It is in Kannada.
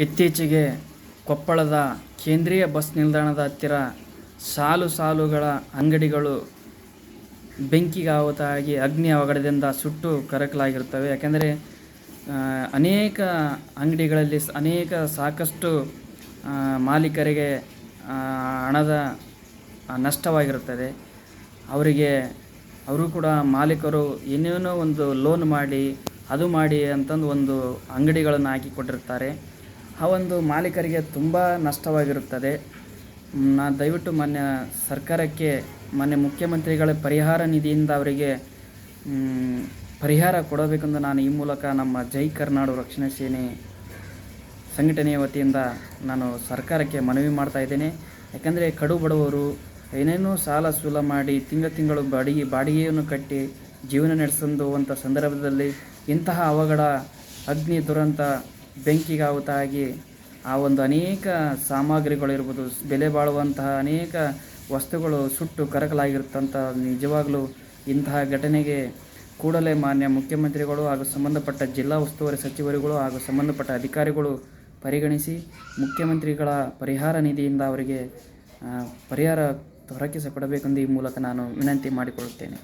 ಇತ್ತೀಚೆಗೆ ಕೊಪ್ಪಳದ ಕೇಂದ್ರೀಯ ಬಸ್ ನಿಲ್ದಾಣದ ಹತ್ತಿರ ಸಾಲು ಸಾಲುಗಳ ಅಂಗಡಿಗಳು ಬೆಂಕಿಗಾಹುತಾಗಿ ಅಗ್ನಿ ಅವಘಡದಿಂದ ಸುಟ್ಟು ಕರಕಲಾಗಿರುತ್ತವೆ. ಯಾಕೆಂದರೆ ಅನೇಕ ಅಂಗಡಿಗಳಲ್ಲಿ ಅನೇಕ ಸಾಕಷ್ಟು ಮಾಲೀಕರಿಗೆ ಹಣದ ನಷ್ಟವಾಗಿರುತ್ತದೆ. ಅವರಿಗೆ, ಅವರು ಕೂಡ ಮಾಲೀಕರು ಏನೇನೋ ಒಂದು ಲೋನ್ ಮಾಡಿ, ಅದು ಮಾಡಿ ಅಂತಂದು ಒಂದು ಅಂಗಡಿಗಳನ್ನು ಹಾಕಿಕೊಟ್ಟಿರ್ತಾರೆ ಆ ಒಂದು ಮಾಲೀಕರಿಗೆ ತುಂಬ ನಷ್ಟವಾಗಿರುತ್ತದೆ. ನಾನು ದಯವಿಟ್ಟು ಮಾನ್ಯ ಸರ್ಕಾರಕ್ಕೆ, ಮಾನ್ಯ ಮುಖ್ಯಮಂತ್ರಿಗಳ ಪರಿಹಾರ ನಿಧಿಯಿಂದ ಅವರಿಗೆ ಪರಿಹಾರ ಕೊಡಬೇಕೆಂದು ನಾನು ಈ ಮೂಲಕ ನಮ್ಮ ಜೈ ಕರ್ನಾಡು ರಕ್ಷಣಾ ಸೇನೆ ಸಂಘಟನೆಯ ವತಿಯಿಂದ ನಾನು ಸರ್ಕಾರಕ್ಕೆ ಮನವಿ ಮಾಡ್ತಾ ಇದ್ದೇನೆ. ಯಾಕಂದರೆ ಕಡು ಬಡವರು ಏನೇನೋ ಸಾಲ ಸೂಲ ಮಾಡಿ ತಿಂಗಳ ತಿಂಗಳು ಬಾಡಿಗೆ ಬಾಡಿಗೆಯನ್ನು ಕಟ್ಟಿ ಜೀವನ ನಡೆಸಂದುವಂಥ ಸಂದರ್ಭದಲ್ಲಿ ಇಂತಹ ಅವಘಡ, ಅಗ್ನಿ, ದುರಂತ ಬೆಂಕಿಗಾಹುತಾಗಿ ಆ ಒಂದು ಅನೇಕ ಸಾಮಗ್ರಿಗಳಿರ್ಬೋದು ಬೆಲೆ ಬಾಳುವಂತಹ ಅನೇಕ ವಸ್ತುಗಳು ಸುಟ್ಟು ಕರಕಲಾಗಿರುತ್ತಂಥ ನಿಜವಾಗಲೂ ಇಂತಹ ಘಟನೆಗೆ ಕೂಡಲೇ ಮಾನ್ಯ ಮುಖ್ಯಮಂತ್ರಿಗಳು ಹಾಗೂ ಸಂಬಂಧಪಟ್ಟ ಜಿಲ್ಲಾ ಉಸ್ತುವಾರಿ ಸಚಿವರುಗಳು ಹಾಗೂ ಸಂಬಂಧಪಟ್ಟ ಅಧಿಕಾರಿಗಳು ಪರಿಗಣಿಸಿ ಮುಖ್ಯಮಂತ್ರಿಗಳ ಪರಿಹಾರ ನಿಧಿಯಿಂದ ಅವರಿಗೆ ಪರಿಹಾರ ದೊರಕಿಸಿಕೊಡಬೇಕೆಂದು ಈ ಮೂಲಕ ನಾನು ವಿನಂತಿ ಮಾಡಿಕೊಳ್ಳುತ್ತೇನೆ.